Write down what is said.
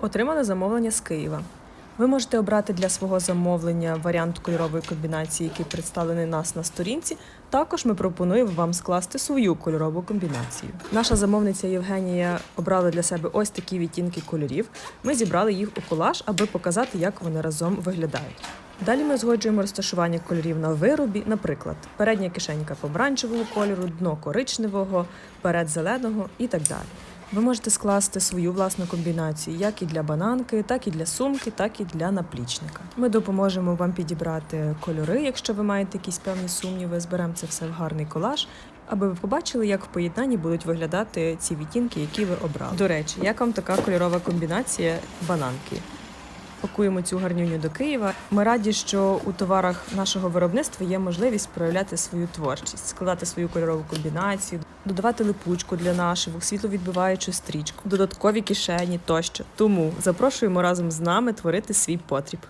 Отримали замовлення з Києва. Ви можете обрати для свого замовлення варіант кольорової комбінації, який представлений нас на сторінці. Також ми пропонуємо вам скласти свою кольорову комбінацію. Наша замовниця Євгенія обрала для себе ось такі відтінки кольорів. Ми зібрали їх у колаж, аби показати, як вони разом виглядають. Далі ми узгоджуємо розташування кольорів на виробі, наприклад, передня кишенька помаранчевого кольору, дно коричневого, перед зеленого і так далі. Ви можете скласти свою власну комбінацію як і для бананки, так і для сумки, так і для наплічника. Ми допоможемо вам підібрати кольори, якщо ви маєте якісь певні сумніви. Зберемо це все в гарний колаж, аби ви побачили, як в поєднанні будуть виглядати ці відтінки, які ви обрали. До речі, як вам така кольорова комбінація бананки? Пакуємо цю гарнюню до Києва. Ми раді, що у товарах нашого виробництва є можливість проявляти свою творчість, складати свою кольорову комбінацію, додавати липучку для нашивок, світловідбиваючу стрічку, додаткові кишені тощо. Тому запрошуємо разом з нами творити свій потріб.